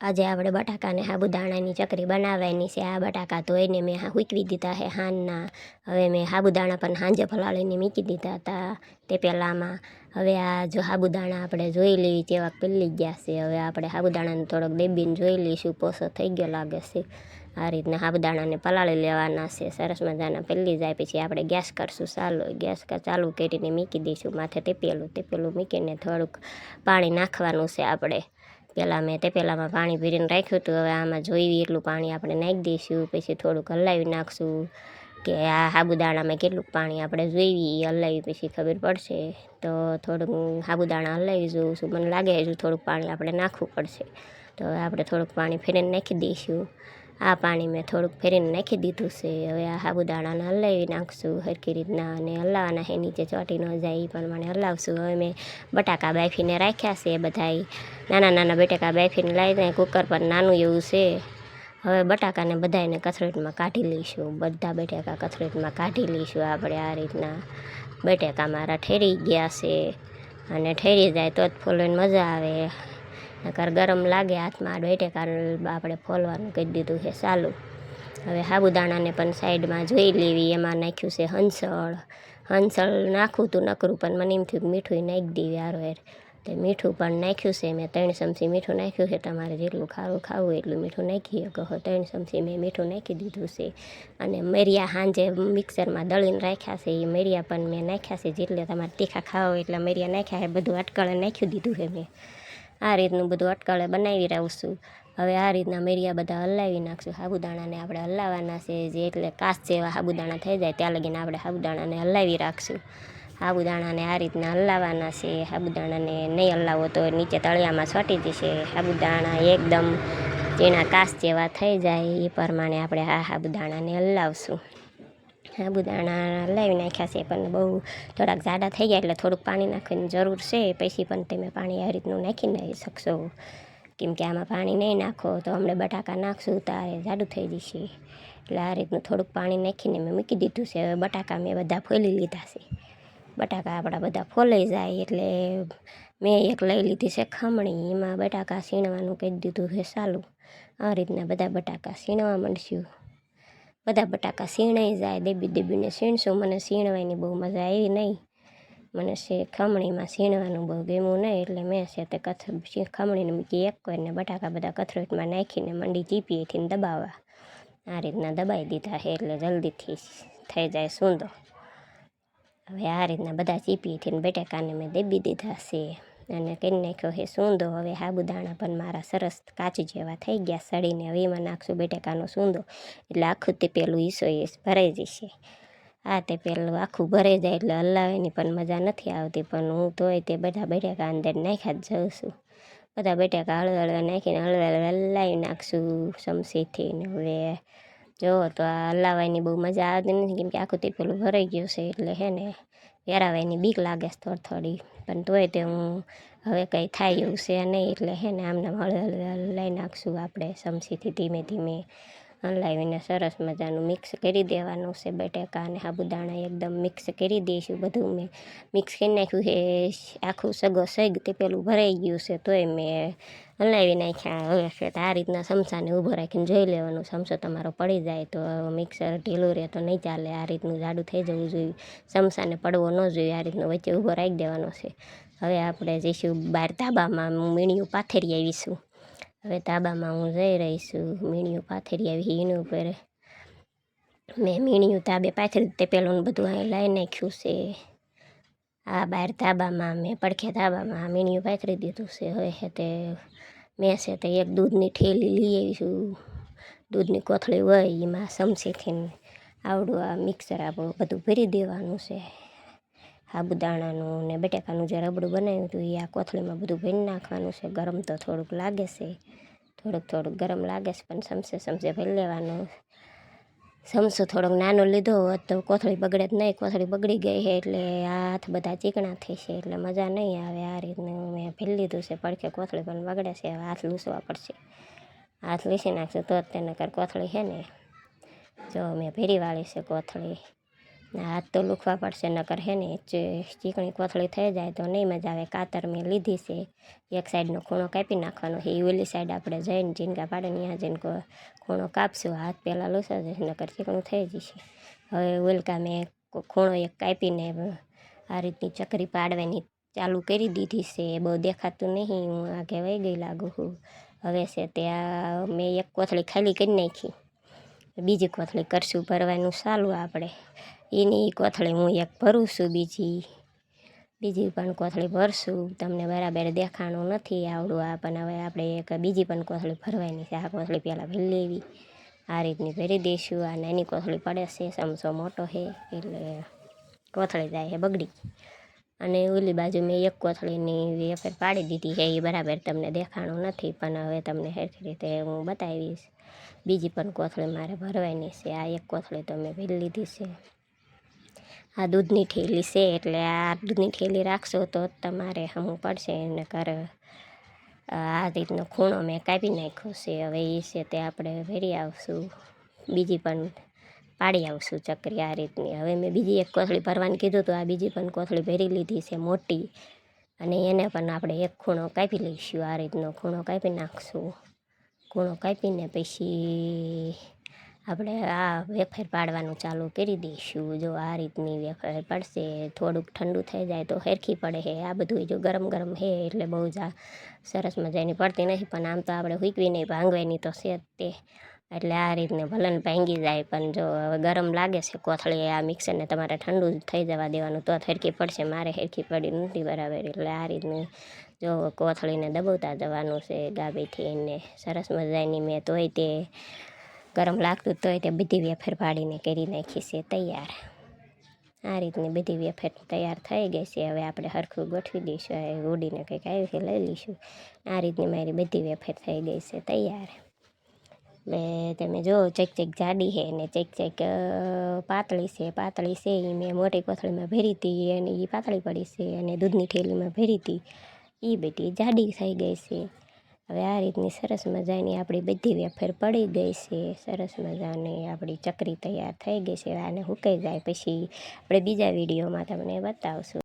આજે આપણે બટાકાને સાબુદાણાની ચકરી બનાવવાની છે. આ બટાકા ધોઈને મેં હૂકવી દીધા છે હાનના. હવે મેં સાબુદાણા પણ હાંજે પલાળીને મૂકી દીધા હતા તે પહેલાંમાં. હવે આ જો સાબુદાણા આપણે જોઈ લેવી તેવા પેલી ગયા છે. હવે આપણે સાબુદાણાને થોડોક દેબીને જોઈ લઈશું, પોસો થઈ ગયો લાગે છે. આ રીતના સાબુદાણાને પલાળી લેવાના છે. સરસ મજાના પહેલી જાય પછી આપણે ગેસ કરશું ચાલુ, ગેસ ચાલુ કરીને મૂકી દઈશું. માથે તે પેલું તે પેલું મૂકીને થોડુંક પાણી નાખવાનું છે આપણે. પહેલાં મેં તે પહેલાંમાં પાણી ભરીને રાખ્યું હતું. હવે આમાં જોઈએ એટલું પાણી આપણે નાખી દઈશું, પછી થોડુંક હલાવી નાખશું કે આ સાબુદાણામાં કેટલું પાણી આપણે જોઈવી એ હલાવી પછી ખબર પડશે. તો થોડુંક સાબુદાણા હલાવી જોઈશું મને લાગે હજુ થોડુંક પાણી આપણે નાખવું પડશે. તો હવે આપણે થોડુંક પાણી ફેરીને નાખી દઈશું. આ પાણી મેં થોડુંક ફેરીને નાખી દીધું છે. હવે આ સાબુદાણાને હલાવી નાખશું સરખી રીતના અને હલાવવાના છે. નીચે ચોટી ન જાય એ પ્રમાણે હલાવશું. હવે મેં બટાકા બાફીને રાખ્યા છે બધાય. નાના નાના બટાકા બાફીને લાવીને કુકર પર નાનું એવું છે. હવે બટાકાને બધાને કથરોટમાં કાઢી લઈશું. બધા બટાકા કથરોટમાં કાઢી લઈશું. આપણે આ રીતના બટાકા મારા ઠેરી ગયા છે. અને ઠેરી જાય તો જ ફોલવાની મજા આવે. નકર ગરમ લાગે, હાથમાં બટેકા આપણે ફોલવાનું કહી દીધું છે, ચાલુ. હવે સાબુદાણાને પણ સાઈડમાં જોઈ લેવી, એમાં નાખ્યું છે હંસળ. હંસળ નાખું તું નકરું, પણ મને એમ થયું મીઠું નાખી દેવી આરો એર તે મીઠું પણ નાખ્યું છે, મેં ત્રણ ચમચી મીઠું નાખ્યું છે, તમારે જેટલું ખારું ખાવું એટલું મીઠું નાખી કહો ત્રણ ચમચી મેં મીઠું નાખી દીધું છે. અને મરિયા સાંજે મિક્સરમાં દળીને રાખ્યા છે, એ મરિયા પણ મેં નાખ્યા છે, જેટલે તમારે તીખા ખાવા હોય એટલે મરિયા નાખ્યા છે, બધું અટકળે નાખ્યું દીધું છે મેં. આ રીતનું બધું અટકળે બનાવી રાખશું હવે આ રીતના મેરિયા બધા હલાવી નાખશું. સાબુદાણાને આપણે હલાવવાના છે, જે એટલે કાચ જેવા સાબુદાણા થઈ જાય ત્યાં લગીને આપણે સાબુદાણાને હલાવી રાખશું. સાબુદાણાને આ રીતના હલાવવાના છે. સાબુદાણાને નહીં હલાવો તો નીચે તળિયામાં છોટી જશે. સાબુદાણા એકદમ જેના કાચ જેવા થઈ જાય એ પ્રમાણે આપણે આ સાબુદાણાને હલાવશું. સાબુદાણા લાવી નાખ્યા છે, પણ બહુ થોડાક જાડા થઈ ગયા એટલે થોડુંક પાણી નાખવાની જરૂર છે. પછી પણ તમે પાણી આ રીતનું નાખી નહીં શકશો. કેમ કે આમાં પાણી નહીં નાખો તો અમને બટાકા નાખશું તારે જાડું થઈ જશે. એટલે આ રીતનું થોડુંક પાણી નાખીને મેં મૂકી દીધું છે. હવે બટાકા મેં બધા ફોલી લીધા છે. બટાકા આપણા બધા ફોલાઈ જાય એટલે મેં એક લઈ લીધી છે ખમણી. એમાં બટાકા સીણવાનું કહી દીધું છે સાલું આ રીતના બધા બટાકા સીણવા માંડશું બધા બટાકા સીણાઈ જાય, દેબી દેબીને સીણશું. મને સીણવાની બહુ મજા આવી નહીં. મને છે ખમણીમાં સીણવાનું બહુ ગમ્યું નહીં, એટલે મેં છે તે કથ ખમણીને મૂકી એક કરીને બટાકા બધા કથરોટમાં નાખીને મંડી ચીપીએથી દબાવવા. આ રીતના દબાઈ દીધા છે, એટલે જલ્દીથી થઈ જાય સૂંદો. હવે આ રીતના બધા ચીપીએથી બટાકાને મેં દેબી દીધા છે. અને કરી નાખ્યો હે? સૂંદો. હવે સાબુદાણા પણ મારા સરસ કાચ જેવા થઈ ગયા. સડીને હવે એમાં નાખશું બેટેકાનો સૂંદો. એટલે આખું તે પેલું ઈસો ઈસ ભરાઈ જશે. આ તે પેલું આખું ભરાઈ જાય એટલે હલાવેની પણ મજા નથી આવતી. પણ હું તોય તે બધા બેટેકા અંદર નાખ્યા જ જાઉં છું. બધા બેટેકા હળવા હળવા નાખીને હળવા હળવા હલાવી નાખશું ચમચીથી ને હવે જો તો આ હલાવવાની બહુ મજા આવતી નથી. કેમ કે આખું તે પેલું ભરાઈ ગયું છે એટલે હે ને, વેરાવાની બીક લાગે થોડી થોડી. પણ તોય તે હું હવે કંઈ થાય એવું છે નહીં એટલે હે ને આમને હળવા હલાવી નાખશું આપણે ચમચીથી ધીમે ધીમે. હલાવીને સરસ મજાનું મિક્સ કરી દેવાનું છે બટેકા અને સાબુદાણા એકદમ મિક્સ કરી દઈશું બધું મેં. મિક્સ કરી નાખ્યું છે, આખું સગો સગ તે પેલું ભરાઈ ગયું છે, તોય મેં હલાવી નાખ્યા. હવે છે આ રીતના સમસાને ઊભો રાખીને જોઈ લેવાનું સમસો તમારો પડી જાય તો મિક્સર ઢીલું રહે તો નહીં ચાલે. આ રીતનું જાડું થઈ જવું જોઈએ. સમસાને પડવો ન જોઈએ, આ રીતનું વચ્ચે ઊભો રાખી દેવાનો છે. હવે આપણે જઈશું બહાર ધાબામાં મીણિયું પાથરી આવીશું. હવે તાબામાં હું જઈ રહી છું. મીણિયું પાથરી આવી એની ઉપર. મેં મીણિયું તાબે પાથરી તે પેલું બધું અહીં લઈ નાખ્યું છે. આ બહાર તાબામાં મેં પડખે તાબામાં મીણિયું પાથરી દીધું છે. હવે છે તે, મેં છે તે એક દૂધની ઠેલી લઈ આવીશું દૂધની કોથળી હોય, એમાં સમસીથી આવડું આ મિક્સર આપણું બધું ભરી દેવાનું છે. સાબુદાણાનું ને બટાકાનું જે રબડું બનાવ્યું હતું, એ આ કોથળીમાં બધું ભરી નાખવાનું છે. ગરમ તો થોડુંક લાગે છે, થોડુંક થોડુંક ગરમ લાગે છે, પણ સમસે સમસે ભરી લેવાનું. સમસો થોડોક નાનો લીધો હોત તો કોથળી બગડે જ નહીં. કોથળી બગડી ગઈ છે એટલે હાથ બધા ચીકણા થઈ છે, એટલે મજા નહીં આવે આ રીતનું. મેં ભરી લીધું છે, પડખે કોથળી પણ બગડે છે. હવે હાથ લૂસવા પડશે. હાથ લૂસી નાખશે તો જ તેને કર કોથળી છે ને. જો મેં ભેરી વાળી છે કોથળી. હાથ તો લૂખવા પડશે, નકર હે ને ચીકણી કોથળી થઈ જાય તો નહીં મજા આવે. કાતર મેં લીધી છે. એક સાઈડનો ખૂણો કાપી નાખવાનો એ ઓલી સાઈડ આપણે જઈને ચીનકા પાડે ત્યાં જઈને ખૂણો કાપશું. હાથ પહેલાં લૂસા જશે નકર ચીકણું થઈ જશે. હવે ઓલકા મેં ખૂણો એક કાપીને આ રીતની ચકરી પાડવાની ચાલુ કરી દીધી છે. બહુ દેખાતું નહીં, હું આ વહી ગઈ લાગુ છું. હવે છે ત્યાં મેં એક કોથળી ખાલી કરી નાખી. બીજી કોથળી કરશું ભરવાનું ચાલુ આપણે. એની કોથળી હું એક ભરું છું બીજી. બીજી પણ કોથળી ભરશું. તમને બરાબર દેખાણું નથી આવડું આ, પણ હવે આપણે એક બીજી પણ કોથળી ભરવાની છે. આ કોથળી પહેલાં ભરી લેવી. આ રીતની ભરી દઈશું આ નાની કોથળી પડે છે, સમસો મોટો છે, એટલે કોથળી જાય છે બગડી. અને ઓલી બાજુ મેં એક કોથળીની વેફર પાડી દીધી છે, એ બરાબર તમને દેખાણું નથી, પણ હવે તમને સરખી રીતે હું બતાવીશ. બીજી પણ કોથળી મારે ભરવાની છે. આ એક કોથળી તો મેં ભરી લીધી છે. આ દૂધની ઠેલી છે એટલે આ દૂધની ઠેલી રાખશો તો તમારે હમું પડશે એને કર આ રીતનો ખૂણો મેં કાપી નાખ્યો છે. હવે એ છે તે આપણે ભરી આવશું. બીજી પણ પાડી આવશું ચકરી આ રીતની. હવે મેં બીજી એક કોથળી ભરવાનું કીધું હતું, આ બીજી પણ કોથળી ભરી લીધી છે મોટી. અને એને પણ આપણે એક ખૂણો કાપી લઈશું, આ રીતનો ખૂણો કાપી નાખશું. ખૂણો કાપીને પછી આપણે આ વેફર પાડવાનું ચાલુ કરી દઈશું. જો આ રીતની વેફર પડશે, થોડુંક ઠંડુ થઈ જાય તો હેરખી પડે છે આ બધું જો ગરમ ગરમ છે એટલે બહુ જા સરસ મજાની પડતી નથી પણ આમ તો આપણે હુકવી નહીં, ભાંગવાની તો છે તે. એટલે આ રીતને ભલન ભાંગી જાય, પણ જો હવે ગરમ લાગે છે કોથળી આ મિક્સરને, તમારે ઠંડુ થઈ જવા દેવાનું, તો જ હેરખી પડશે. મારે હેરખી પડી નથી બરાબર, એટલે આ રીતની જો કોથળીને દબાવતા જવાનું છે ગાભીથી એને. સરસ મજાની મેં તોય તે ગરમ લાગતું તોય તે બધી વેફર પાડીને કરી નાખી છે, તૈયાર. આ રીતની બધી વેફર તૈયાર થઈ ગઈ છે, હવે આપણે હરખું ગોઠવી દઈશું, હવે ઉડીને કંઈક આવી છે લઈ લઈશું. આ રીતની મારી બધી વેફર થઈ ગઈ છે, તૈયાર. એટલે તમે જો, ચેક ચેક જાડી છે ને ચેક ચેક પાતળી છે પાતળી છે એ મેં મોટી કોથળીમાં ભરી હતી અને એ પાતળી પડી છે અને દૂધની થેલીમાં ભરી હતી એ બધી જાડી થઈ ગઈ છે. હવે આ રીતની સરસ મજાની આપણી બધી વેફર પડી ગઈ છે. સરસ મજાની આપણી ચકરી તૈયાર થઈ ગઈ છે. આને હુકાઈ જાય પછી આપણે બીજા વિડીયોમાં તમને બતાવશું.